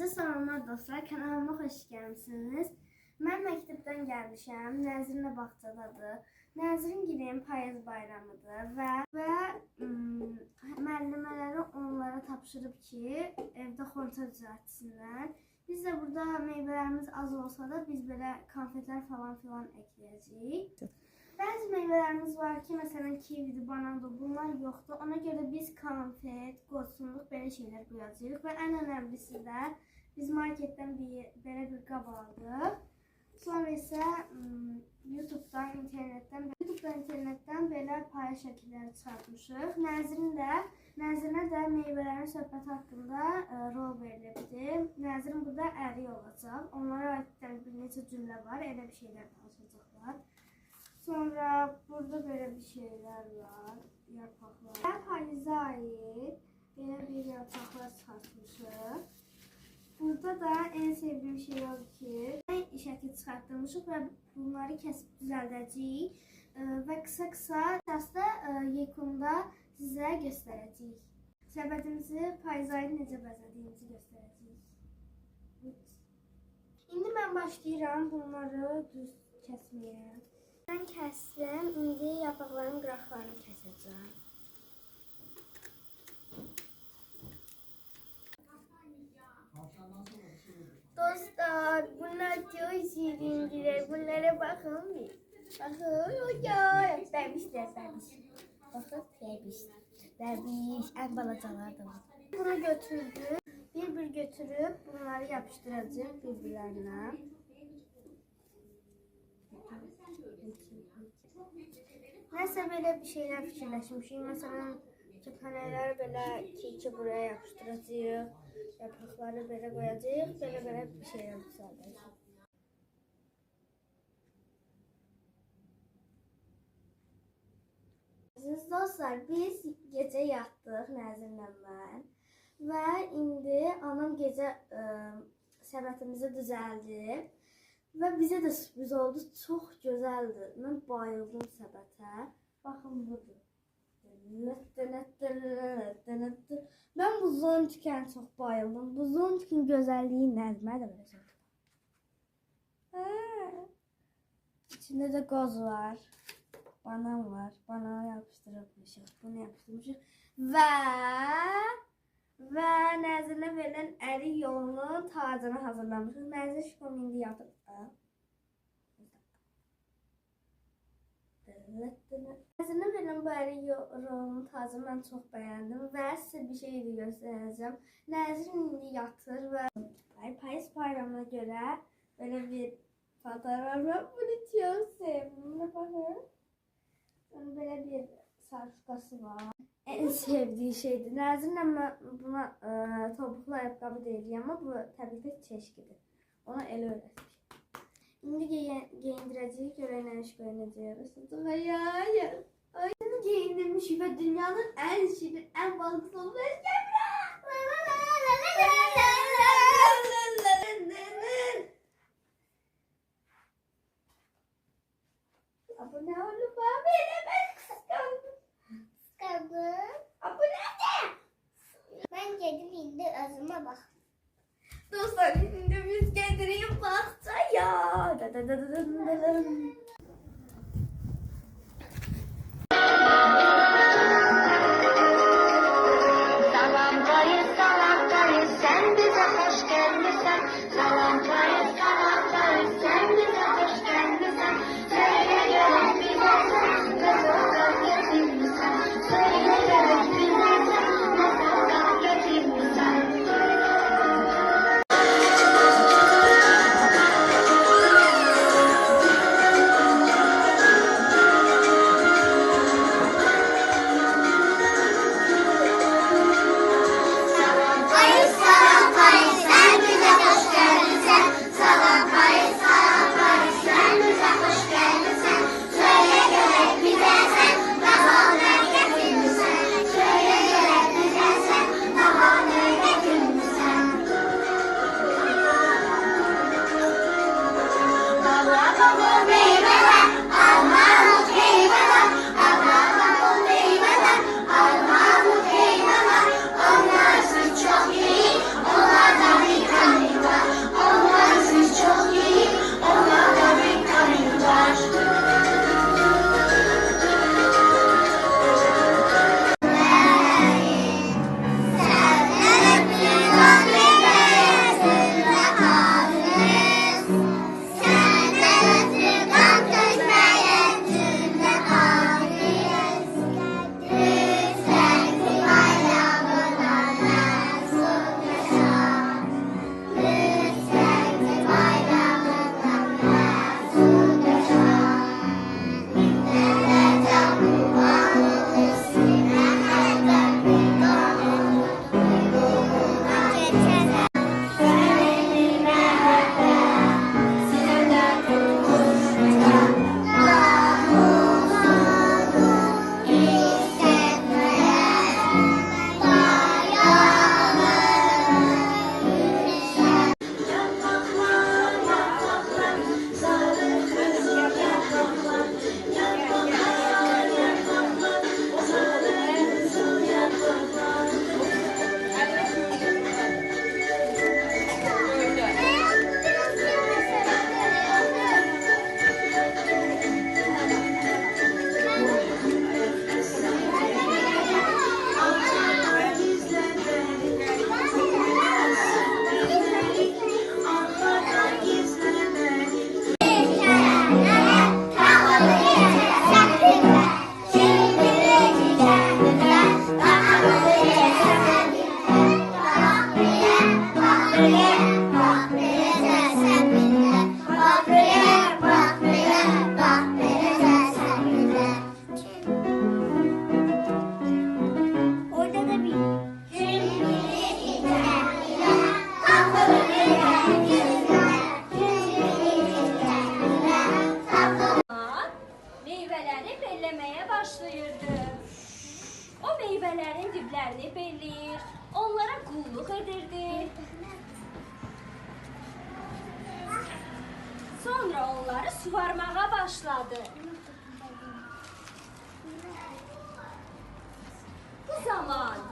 Herkese selamlar dostlar. Kanalıma hoş gelmişsiniz. Ben məktəbdən gəlmişəm. Nəzrinlə bağçadadır. Nəzrin gilin payız bayramıdır və və müəllimələri onlara tapşırıb ki, evdə xonça düzəltsinlər. Biz də burada meyvələrimiz az olsa da biz belə konfetlər falan filan ekləyəcəyik. Bəzi meyvələrimiz var ki, məsələn kividir, banandır, bunlar yoxdur. Ona görə biz konfet, qosunluq belə şeylər qoyacağıq və ən önəmlisi də biz marketdən bir belə bir qab aldıq. Sonra isə ım, YouTube-dan, internetdən, YouTube-dan, internetdən belə payı şəkilləri çıxartmışıq. Nəzrin də, Nəzrinə də meyvələrin söhbəti haqqında ə, rol verilibdir. Nəzrin burada əri olacaq. Onlara aid bir neçə cümlə var, elə bir şeylər danışacaqlar. Sonra burada böyle bir şeyler var. Yarpaklar. Ben payıza ait böyle bir yarpaklar çıkartmışım. Burada da en sevdiğim şey oldu ki ben şəkil çıxartmışıq və bunları kesip düzəldəcəyik Ee, və qısa-qısa dərsdə e, yekunda sizə göstərəcəyik. Səbətimizi payız ayı necə bəzədiyimizi göstərəcəyik. İndi mən başlayıram bunları düz kəsməyə. Ben kestim. Şimdi yaprakların qıraqlarını keseceğim. Dostlar bunlar çok şirindiler. Bunlara bakın bir. Bakın hocam. Bebişler bebiş. Bakın bebiş. Bebiş. En balacalar da var. Bunu götürdüm. Bir bir götürüp bunları yapıştıracağım birbirlerine. Neyse böyle bir şeyler fikirləşmişik. Məsələn, kütənələri belə iki buraya yapışdıracağıq. Yaprakları belə qoyacağıq. Belə-belə bir şeylər düzəldəcəyik. Aziz dostlar, biz gecə yatdıq Nəzirlə mən. Və indi anam gecə ə, səbətimizi düzəldi. Və bizə də sürpriz oldu. Çox gözəldir. Mən bayıldım səbətə. Baxın budur. Mən bu zontiken çox bayıldım. Bu zontikin gözəlliyi nəzmədir belə Ha. İçində də qoz var. Banan var. Banana yapışdırmışıq. Bunu yapışdırmışıq. Və və Nəzirə verilən əri yolunun tacını hazırlamışıq. Nəzir şikom indi yatıb. Nəzirə verilən bu əri yolunun tacını mən çox bəyəndim və sizə bir şey də göstərəcəm. Nəzir indi yatır və Ay, Payız bayramına görə belə bir fotoğraf var. Bunu çox sevdim. Baxın. Onun belə bir sarışqası var. En sevdiği şeydir. Nəzirlə mən buna ə, topuqlu ayaqqabı deyirik, amma bu təbii ki çeşkidir. Ona elə öyrətdik. İndi geyin, giyindirəcəyik, görək nə iş görünəcəyik. Ay ay ay. Ay giyindirmişik və dünyanın ən şirin, ən balıqlı olan Abone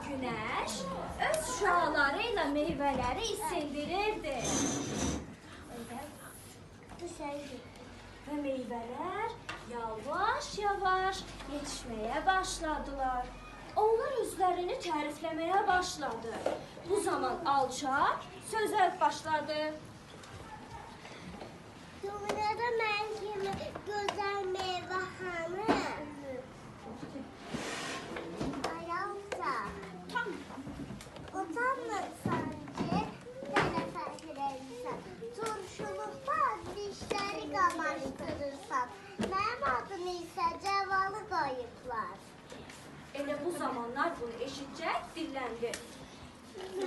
günəş öz şüaları ilə meyvələri isindirirdi. Ve meyveler yavaş yavaş yetişmeye başladılar. Onlar özlerini tərifləməyə başladı. Bu zaman alçaq sözə başladı. Dünyada mən kimi gözəl meyvə qayıqlar. Elə bu zamanlar bunu eşitcək dilləndi.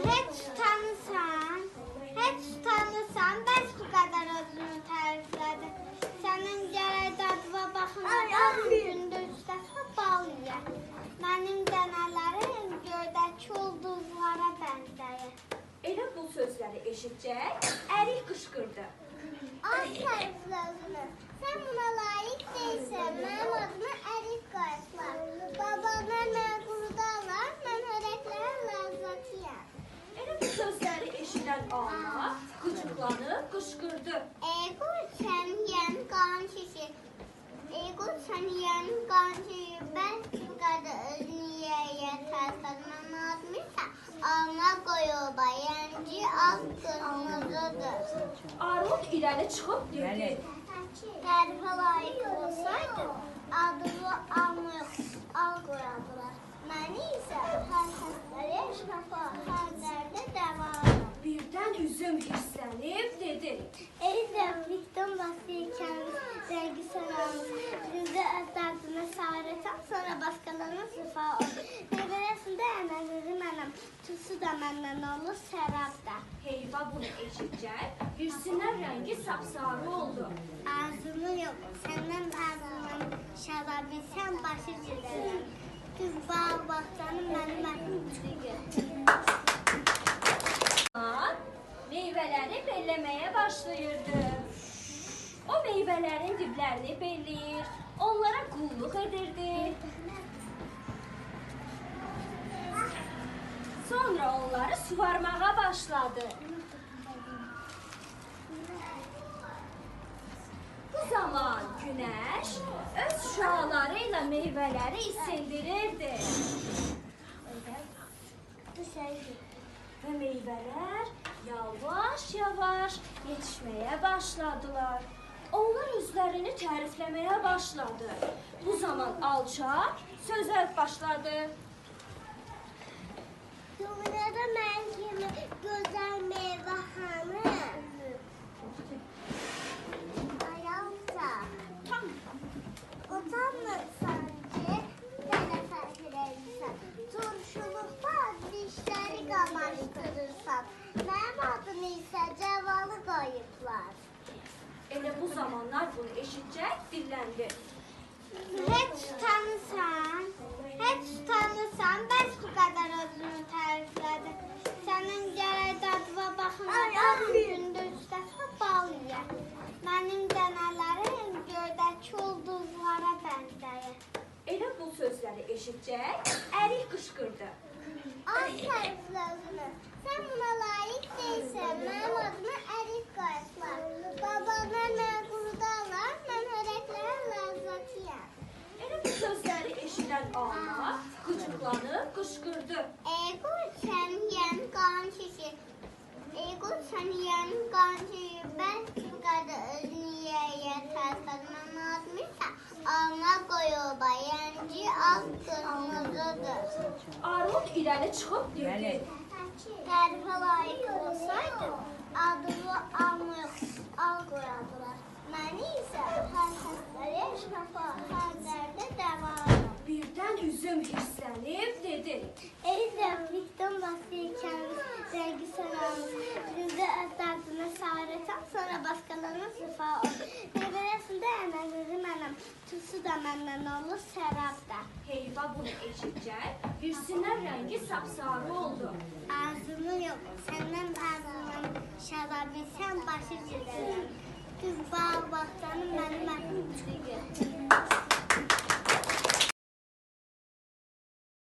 Heç tanısan, heç tanısan, bəs bu qədər özünü təriflədi. Sənin gərək dadıva baxımdan gündüzdə bal ye. Mənim dənələrim göydəki ulduzlara bənzəyir. Elə bu sözləri eşitcək ərik qışqırdı. sən yəni qançı ben çıxadı özünü yerə tərpənməm atmışsa, ana qoyuba, yəni az qırmızıdır. Armud irəli çıxıb dedi. Tərifə layiq olsaydı, adını almayıb, al qoyardılar. Məni isə hər xəstəliyə şəfa, hər dərdə dəva. Birdən üzüm hirslənib dedi. Ey zəvlikdən basıykən Benden olur, serap da. Heyva bunu eşitcək hirsindən rəngi sapsarı oldu. Ağzımın yok, senden ağzımın şarabı, sen başı çizerim. Kız bağ bahçanın benim adım çünkü. Zaman meyvələri belləməyə başlayırdı. O meyvələrin diblərini belləyir, onlara qulluq edirdi. Sonra onları suvarmağa başladı. Bu zaman günəş öz şüaları ilə meyvələri isindirirdi. Dışarı. Ve meyveler yavaş yavaş yetişmeye başladılar. Onlar özlerini tərifləməyə başladı. Bu zaman alçaq sözə başladı. Sonra da ben yeme gözüm. Sanyan qonşuyu ben çıqadı niyə yataqdan almışsa ana qoyuba yanci az qırmızıdır. Armud irəli çıxıb dedi. Tərifə layiq olsaydım adımı amıq al qoyardılar. Məni isə hər xəstəliyə şəfa, hər dərdə dəva yüzüm hislenip dedi. Elden vicdan bahsederken dergi sararmış. Bize derdine sağıratan sonra başkalarına sefa ol. Neberesinde enem dedim enem. Tüsü de menden olur serap da. Heyva bunu eşitcel. Hüsnü'nün rengi sapsarı oldu. Ağzını yok. Senden ağzından şarabı sen başı cilerim. Kız bağ bahtanın benim aklım.